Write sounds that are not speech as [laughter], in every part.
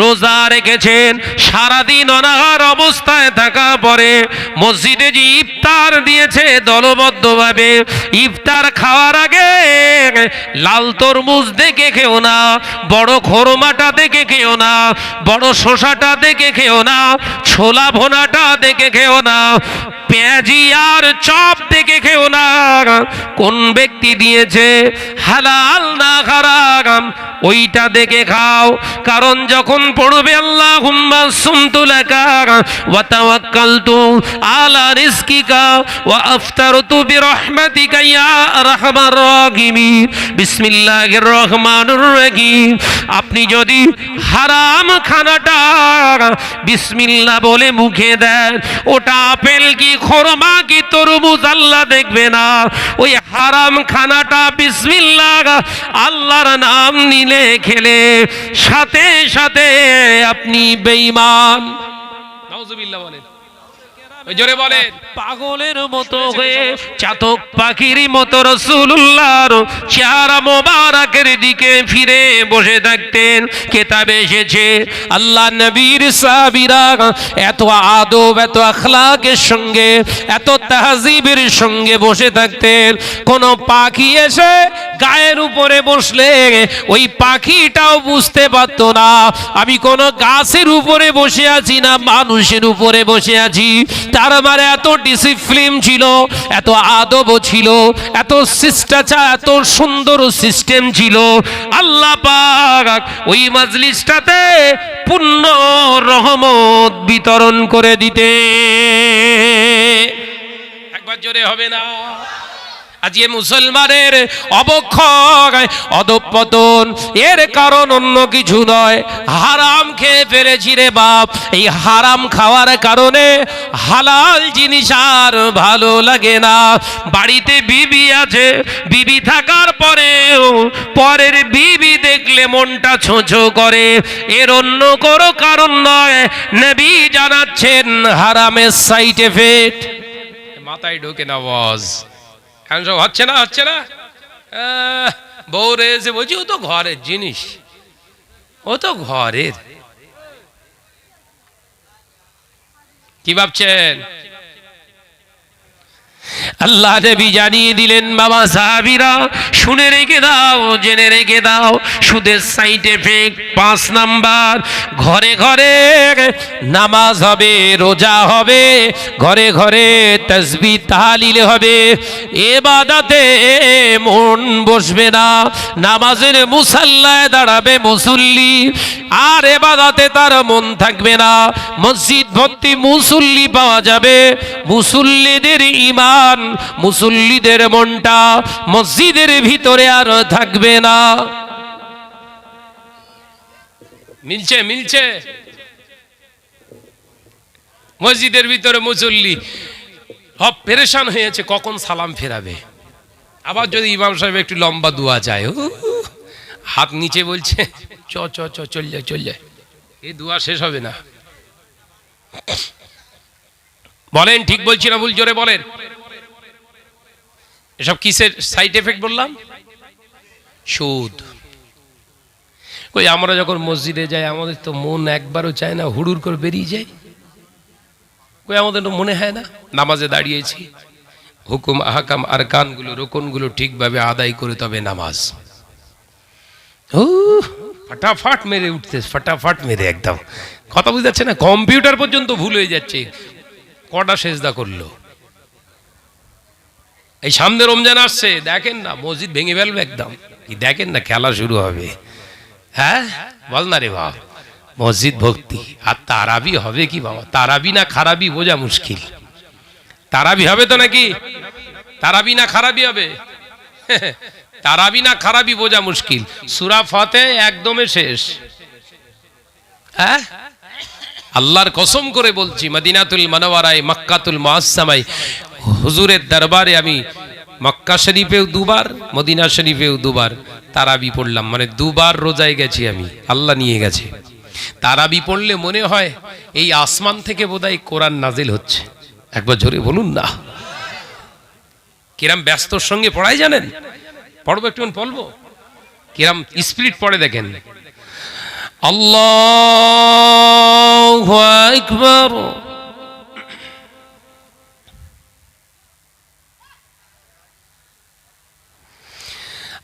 রোজা রেখেছেন, সারাদিন অনাহার অবস্থায় থাকা পরে মসজিদে যে ইফতার দিয়েছে দলবদ্ধভাবে, ইফতার খাওয়ার আগে লাল তরমুজ দেখে খেও না, বড় খোরমাটা দেখে খেও না, বড় শশাটা দেখে খেও না, ছোলা ভোনাটা দেখে খেও না, পেঁয়াজি আর চপ দেখে খেও না। কোন ব্যক্তি দিয়েছে হালাল না হারাম, ওইটা দেখে খাও, কারণ যখন পড়বে আল্লাহ তাওয়াক্কালতু আলা রিজকিকা ওয়া বিরহমাতিকা ইয়া আরহামার রাহিমিন বিসমিল্লাহির রহমানির রহিম। আপনি যদি হারাম খানাটা বিসমিল্লাহ বলে মুখে দেন, ওটা আপেল কি খোরমা কি তরমুজ আল্লাহ দেখবে না। ওই হারাম খানাটা বিসমিল্লাহ আল্লাহর নাম নিলে খেলে সাথে সাথে আপনি বেঈমান। নাউজুবিল্লাহ বলেন। জোরে বলেন। পাগলের মতো হয়ে চাতক পাখির মতো রসুল্লাহর চেহারা মোবারকের দিকে ফিরে বসে থাকতেন। কেতাবে এসেছে আল্লাহ নবীর সাবিরা এত আদব এত আখলাকের সঙ্গে এত তাহজিবের সঙ্গে বসে থাকতেন। কোন পাখি এসে গায়ের উপরে বসলে ওই পাখিটাও বুঝতে পারতো না। আমি কোন গাছের উপরে বসে আছি না, মানুষের উপরে বসে আছি। তার মানে এত ডিসিপ্লিন ছিল, এত আদব ছিল, এত শিষ্টাচার, এত সুন্দর সিস্টেম ছিল। আল্লাহ পাক ওই মাজলিসটাতে পূর্ণ রহমত বিতরণ করে দিতে একবার জোরে হবে না। আজকে মুসলমানের অবক্ষয়, অধপতন। এর কারণ অন্য কিছু নয়। হারাম খেয়ে ফেলেছি রে বাপ। এই হারাম খাওয়ার কারণে হালাল জিনিস আর ভালো লাগে না। বাড়িতে বিবি আছে। বিবি থাকার পরেও পরের বিবি দেখলে মনটা ছোঁছো করে। এর অন্য কোনো কারণ নয়। নবী জানাচ্ছেন হারামের সাইড এফেক্ট। মাথায় ঢোকে না এখন হচ্ছে না হচ্ছে না? বউ রয়েছে বলছি, ও তো ঘরের জিনিস। ও তো ঘরের। কি ভাবছেন? আল্লাহ দেবী জানিয়ে দিলেন, বাবা সাহাবিরা, শুনে রেখে দাও, জেনে রেখে দাও, সুদের সাইড এফেক্ট, পাঁচ নাম্বার, ঘরে ঘরে নামাজ হবে, রোজা হবে, ঘরে ঘরে তসবি, তাহালিলে হবে, এবাদাতে মন বসবে না, নামাজের মুসাল্লায় দাঁড়াবে মুসল্লি, আর এবাদাতে তার মন থাকবে না, মসজিদ ভর্তি মুসল্লি পাওয়া যাবে, মুসল্লিদের ইমান মুসল্লিদের মনটা মসজিদের ভিতরে আর থাকবে না। মিলছে মিলছে। মসজিদের ভিতরে মুসল্লি। হব পেরেশান হয়েছে, কখন সালাম ফেরাবে? আবার যদি ইমাম সাহেব একটু লম্বা দোয়া যায় হাত নিচে বলছে, চ চ চ, চল যায় চল যায়। এই দোয়া শেষ হবে না। বলেন, ঠিক বলছি না, ভুল জোরে বলেন। এসব কিসের সাইড এফেক্ট বললাম? সুদ। কই, আমরা যখন মসজিদে যাই, আমাদের তো মন একবারও চায় না, হুড়ুর করে বেরিয়ে যায় কই, আমাদের তো মনে হয় না, নামাজে দাঁড়িয়েছি। হুকুম, আহাকাম আর কানগুলো রোকনগুলো ঠিকভাবে আদায় করে তবে নামাজ। ও ফাটাফাট মেরে উঠতে, ফাটাফাট মেরে একদম। কথা বুঝতে যাচ্ছে না? কম্পিউটার পর্যন্ত ভুল হয়ে যাচ্ছে। কটা সেজদা করল? এই সামনে রমজান আসছে, দেখেন না, মসজিদ ভেঙে ফেলবে একদম। কি দেখেন না, খেলা শুরু হবে। হ্যাঁ? বল না রে বাবা মসজিদ ভক্তি। আর তারাবি হবে কি বাবা? তারাবি না খারাপই বোঝা মুশকিল। তারাবি হবে তো নাকি? তারাবি না খারাপই হবে? [laughs] তারাবি না খারাপই বোঝা মুশকিল। সুরা ফতে একদমে শেষ। হ্যাঁ? আল্লাহর কসম করে বলছি, মদিনাতুল মানওয়ারায় মক্কাতুল মুআসসামায় হুজুরের দরবারে আমি মক্কা শরীফেও দুবার, মদিনা শরীফেও দুবার তারাবি পড়লাম। মানে দুবার রোজায় গেছি আমি, আল্লাহ নিয়ে গেছে। তারাবি পড়লে মনে হয় এই আসমান থেকে বোধহয় কোরআন নাজিল হচ্ছে। একবার জোরে বলুন না। কিরাম ব্যস্তর সঙ্গে পড়াই জানেন? পড়ব একটু বলব? কিরাম স্পিরিট পড়ে দেখেন। আল্লাহ আকবার।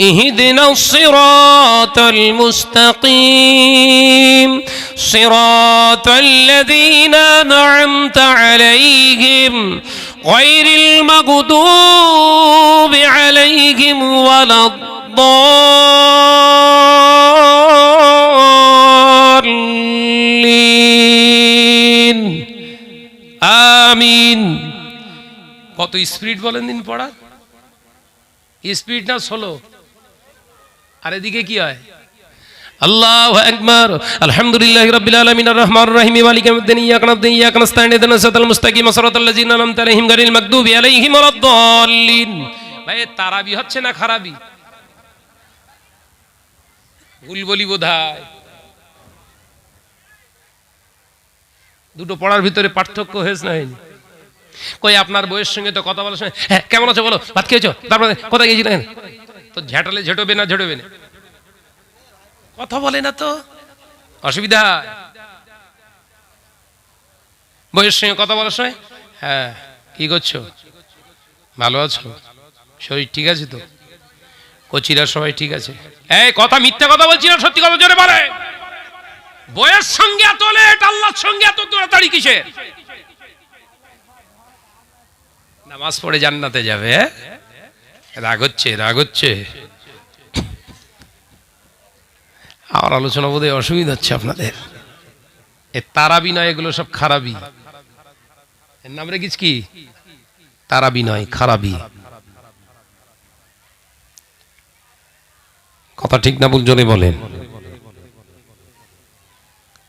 اهدنا الصراط المستقيم صراط الذين أنعمت عليهم غير المغضوب عليهم ولا الضالين আমিন কত স্পিড বলেন দিন পড়া স্পিড না ষোলো আর এদিকে কি হয়? দুটো পড়ার ভিতরে পার্থক্য হয়েছে না হয়নি? কই, আপনার বইয়ের সঙ্গে তো কথা বলার সময় হ্যাঁ কেমন আছো বলো? ভাত খেয়েছো? তারপরে কোথায় গেছিলেন তো ঝাঁটালে ঝেটবে না ঝেটবে না। কথা বলে না তো। অসুবিধা। বইয়ের সঙ্গে কথা বলার সময়? হ্যাঁ কি করছ? ভালো আছো? শরীর ঠিক আছে তো? কচিরা সবাই ঠিক আছে। এই কথা মিথ্যা কথা বলছি না সত্যি কথা জোরে বলে। বইয়ের সঙ্গে এত লেট আল্লাহর সঙ্গে এত তাড়াতাড়ি কিসের? নামাজ পড়ে জান্নাতে যাবে হ্যাঁ? রাগ হচ্ছে রাগ হচ্ছে আমার আলোচনা বোধহয় অসুবিধা হচ্ছে আপনাদের। এ তারাবি নয়, এগুলো সব খারাপই এর নাম রেখেছ কি? তারাবি নয় খারাপই কথা ঠিক না ভুল জোরে বলেন।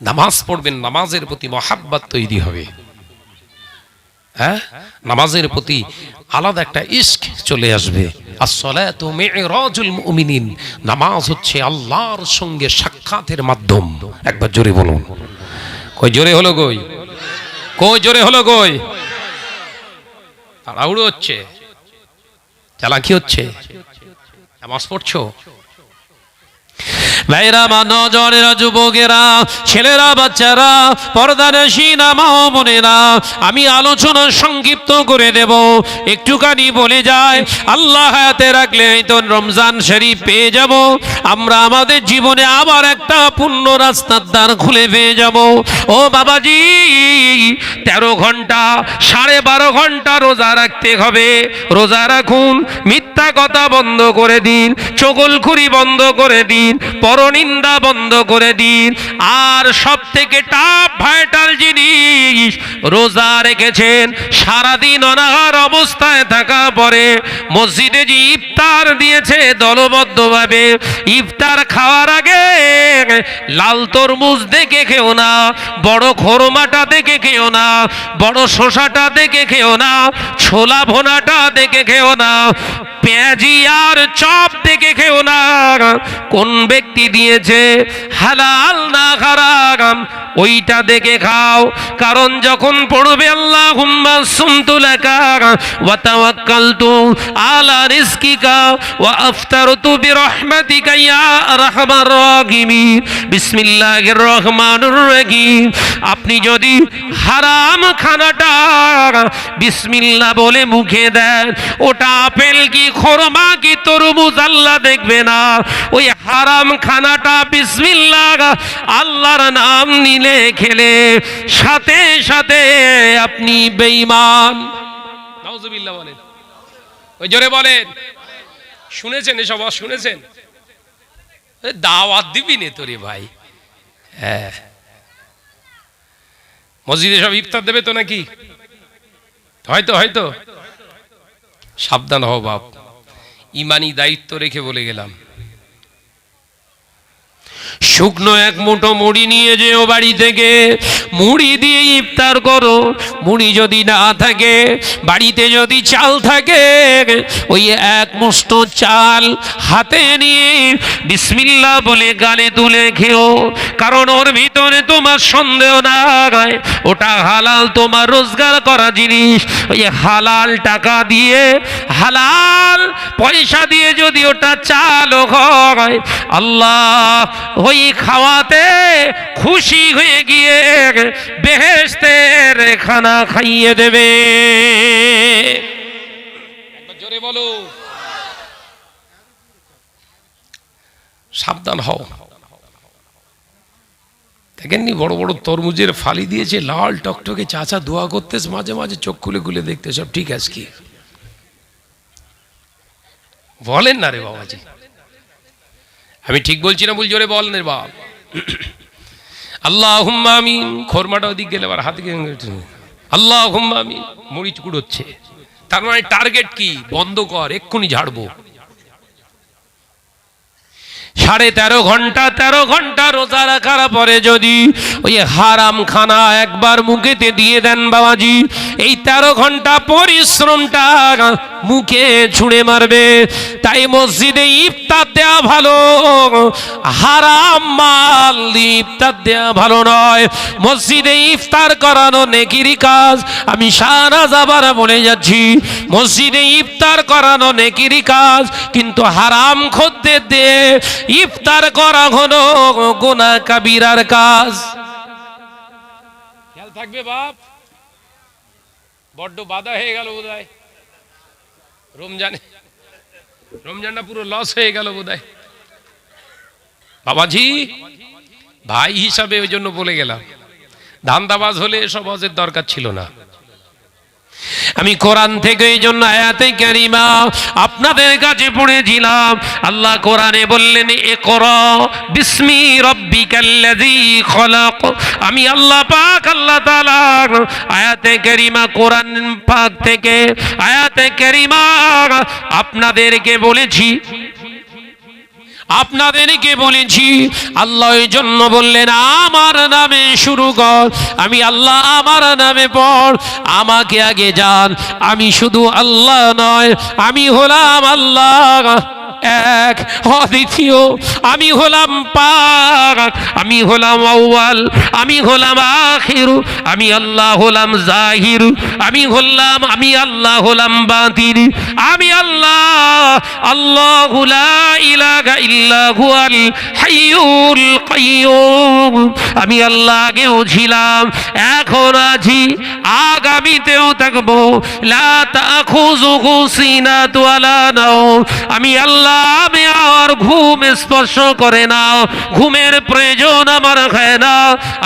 নামাজ পড়বেন, নামাজের প্রতি মহাব্বাত তৈরি হবে। হ্যাঁ? নামাজের প্রতি আলাদা একটা ইস্ক চলে আসবে। নামাজ হচ্ছে আল্লাহর সঙ্গে সাক্ষাতের মাধ্যম। একবার জোরে বলুন। কই জোরে হলো কই? কই জোরে হলো কই? তাড়াহুড়ো হচ্ছে। চালাকি হচ্ছে। নামাজ পড়ছো? ভাইরা, মা নজরেরা যুবকেরা, ছেলেরা, বাচ্চারা পর্দারেশি নামাও বোনেরা, আমি আলোচনা সংক্ষিপ্ত করে দেব। একটুখানি বলে যায়, আল্লাহ হাতে রাখলে তো রমজান শরীফ পেয়ে যাব। আমরা আমাদের জীবনে আবার একটা পূর্ণ রাস্তার দ্বার খুলে পেয়ে যাব। ও বাবাজি, তেরো ঘণ্টা, সাড়ে বারো ঘণ্টা রোজা রাখতে হবে। রোজা রাখুন, মিথ্যা কথা বন্ধ করে দিন, চগলখুরি বন্ধ করে দিন পরনিন্দা বন্ধ করে দিন। আর সব থেকে টাপ ভাইটাল জিনিস, রোজা রেখেছেন। সারাদিন অনাহার অবস্থায় থাকা পরে মসজিদে যে ইফতার দিয়েছে দলবদ্ধভাবে, ইফতার খাওয়ার আগে লাল তরমুজ দেখে খেও না, বড় খোরমাটা দেখে খেও না, বড় শশাটা দেখে খেও না, ছোলা ভোনাটা দেখে খেও না, পেঁয়াজি আর চপ দেখে খেও না। কোন ব্যক্তি দিয়েছে, হালাল না হারাম, ওইটা দেখে খাও। কারণ যখন পড়বে আল্লাহ হুম্মা সুমতুলাকা, ওয়া তাওয়াক্কালতু আলা রিজকিকা, ওয়া আফতারতু বিরহমাতিকা ইয়া আরহামার রাহিমিন বিসমিল্লাহির রহমানির রহিম। আপনি যদি হারাম খানাটা বিসমিল্লাহ বলে মুখে দেন, ওটা আপেল কি খোরমা কি তরমুজ, আল্লাহ দেখবে না। ওই হারাম খানাটা বিসমিল্লাহ, আল্লাহর নাম নিলে খেলে। সাথে সাথে আপনি বেঈমান। নাউজুবিল্লাহ বলেন। ওই জোরে বলেন। শুনেছেন এসব? শুনেছেন? দাওয়াত দিবি নে তোরে ভাই। হ্যাঁ। মসজিদে সব ইফতার দেবে তো নাকি? হয়তো হয়তো। সাবধান হও বাপ। ইমানি দায়িত্ব রেখে বলে গেলাম। শুকনো এক মুঠো মুড়ি নিয়ে যেও বাড়ি থেকে। মুড়ি দিয়ে ইফতার করো, মুড়ি যদি না থাকে, বাড়িতে যদি চাল থাকে, ওই এক মুষ্ট চাল হাতে নিয়ে বিসমিল্লাহ বলে গালে তুলে খেও, কারণ ওর ভিতরে তোমার সন্দেহ না হয়, ওটা হালাল তোমার রোজগার করা জিনিস। ওই হালাল টাকা দিয়ে, হালাল পয়সা দিয়ে যদি ওটা চাল হয়, আল্লাহ ওই খাওয়াতে খুশি হয়ে গিয়ে বেহেস্তের খানা খাইয়ে দেবে। সাবধান হও। দেখেননি বড় বড় তরমুজের ফালি দিয়েছে, লাল টকটকে চাচা দোয়া করতেস মাঝে মাঝে চোখ খুলে খুলে দেখতে, সব ঠিক আছে কি? বলেন না রে বাবাজি। আমি ঠিক বলছি না বল জোরে বল নে বাপ আল্লাহ হুম্মা আমি খোরমাটা ওদিক গেলে আবার হাতে আল্লাহ হুম্মা আমি মরিচ কুড়োচ্ছে তার মানে টার্গেট কি? বন্ধ কর, এক্ষুনি ঝাড়বো। সাড়ে তেরো ঘণ্টা তেরো ঘণ্টা রোজা রাখার পরে যদি ওই হারাম খানা একবার মুখেতে দিয়ে দেন বাবাজি, এই তেরো ঘণ্টা পরিশ্রমটা মুখে ছুঁড়ে মারবে। তাই মসজিদে ইফতার দেওয়া ভালো, হারাম মাল ইফতার দেওয়া ভালো নয়। মসজিদে ইফতার করানো নেকিরি কাজ, আমি সারা যাবার বলে যাচ্ছি, মসজিদে ইফতার করানো নেকিরি কাজ, কিন্তু হারাম খদ্দের দিয়ে ইফতার করা হলো গোনা কাবিরার কাজ। খেয়াল থাকবে বাপ। বড্ড বাধা হয়ে গেল বোধহয়। রমজানে, রমজানটা পুরো লস হয়ে গেল বোধহয়। বাবাজি, ভাই হিসাবে ওই জন্য বলে গেলাম। ধান্দাবাজ হলে এসব হজের দরকার ছিল না। আমি কোরআন থেকে এই জন্য আয়াতে কারিমা আপনাদের কাছে পড়েছিলাম। আল্লাহ কোরআনে বললেন এ কর বিস্মি রব্বিকাল্লাযী খলাক। আমি আল্লাহ পাক, আল্লাহ তাআলা আয়াতে কারিমা, কোরআন পাক থেকে আয়াতে কারিমা আপনাদেরকে বলেছি আপনাদেরকে বলেছি, আল্লাহ এই জন্য বললেন, আমার নামে শুরু কর। আমি আল্লাহ আমার নামে পড়। আমাকে আগে যান। আমি শুধু আল্লাহ নয়, আমি হলাম আল্লাহ। এক, অদ্বিতীয়, আমি হলাম পাক, আমি হলাম আউয়াল, আমি হলাম আখির, আমি আল্লাহ হলাম জাহির, আমি হলাম, আমি আল্লাহ হলাম বাতির আমি আল্লাহ আল্লাহ লা ইলাহা ইল্লা হুয়াল হাইয়ুল কাইয়্যুম আমি আল্লাহ আগেও ছিলাম, এখন আছি, আগামীতেও থাকব, লা তাখুযুহু সিনাতু ওয়ালা নাও আমি আল্লাহ আর ঘুম স্পর্শ করে না, ঘুমের প্রয়োজন আমার না।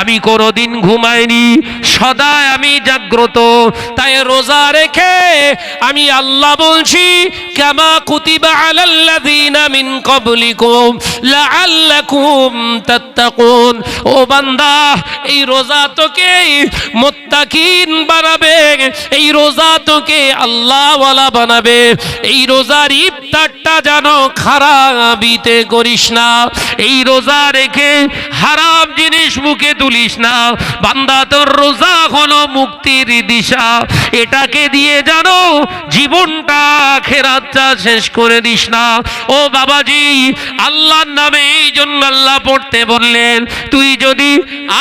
আমি কোনোদিন ঘুমাইনি সদায় আমি জাগ্রত। তাই রোজা রেখে আমি আল্লাহ বলছি কুতিবা তাত্তাকুন। ও বান্দা, এই রোজা তোকে মুত্তাকিন বানাবে, এই রোজা তোকে আল্লাহওয়ালা বানাবে। এই রোজার ইফতারটা যেন খারাপিতে করিস না। এই রোজা রেখে হারাম জিনিস মুখে তুলিস না। বান্দা, তোর রোজা হলো মুক্তির দিশা। এটাকে দিয়ে জানো জীবনটা খেরাতটা শেষ করে দিস না। ও বাবাজি, আল্লাহর নামে এই জন্য আল্লাহ পড়তে বললেন, তুই যদি,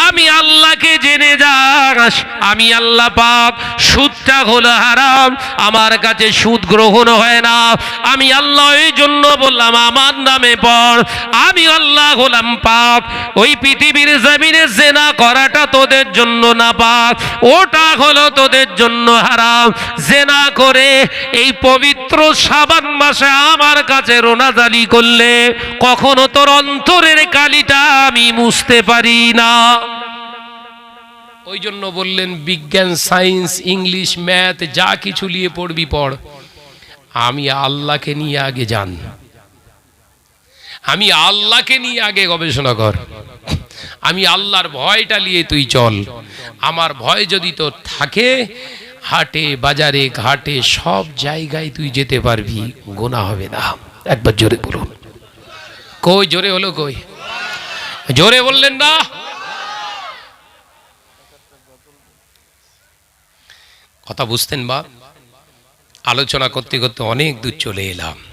আমি আল্লাহকে জেনে যাস, আমি আল্লাহ পাক সুদটা হলো হারাম। আমার কাছে সুদ গ্রহণ হয় না। আমি আল্লাহ এই জন্য বললাম, আমার নামে পড়, আমি আল্লাহ হলাম পাপ। ওই পৃথিবীর জমিনে জেনা করাটা তোদের জন্য না পাপ। ওটা হলো তোদের জন্য হারাম। জেনা করে এই পবিত্র সাবান মাসে আমার কাছে রোনাজালি করলে কখনো তোর অন্তরের কালিটা আমি মুছতে পারি না। ওই জন্য বললেন, বিজ্ঞান, সায়েন্স, ইংলিশ, ম্যাথ যা কিছু নিয়ে পড়বি পড়। আমি আল্লাহকে নিয়ে আগে যান। আমি আল্লাহকে নিয়ে আগে গবেষণা কর। আমি আল্লাহর ভয়টা নিয়ে তুই চল। আমার ভয় যদি তোর থাকে, হাটে, বাজারে, ঘাটে, সব জায়গায় তুই যেতে পারবি। গোনা হবে না। একবার জোরে বলুন। কই, জোরে হলো কই? জোরে বললেন না? কথা বুঝতেন বা? আলোচনা করতে করতে অনেক দূর চলে এলাম।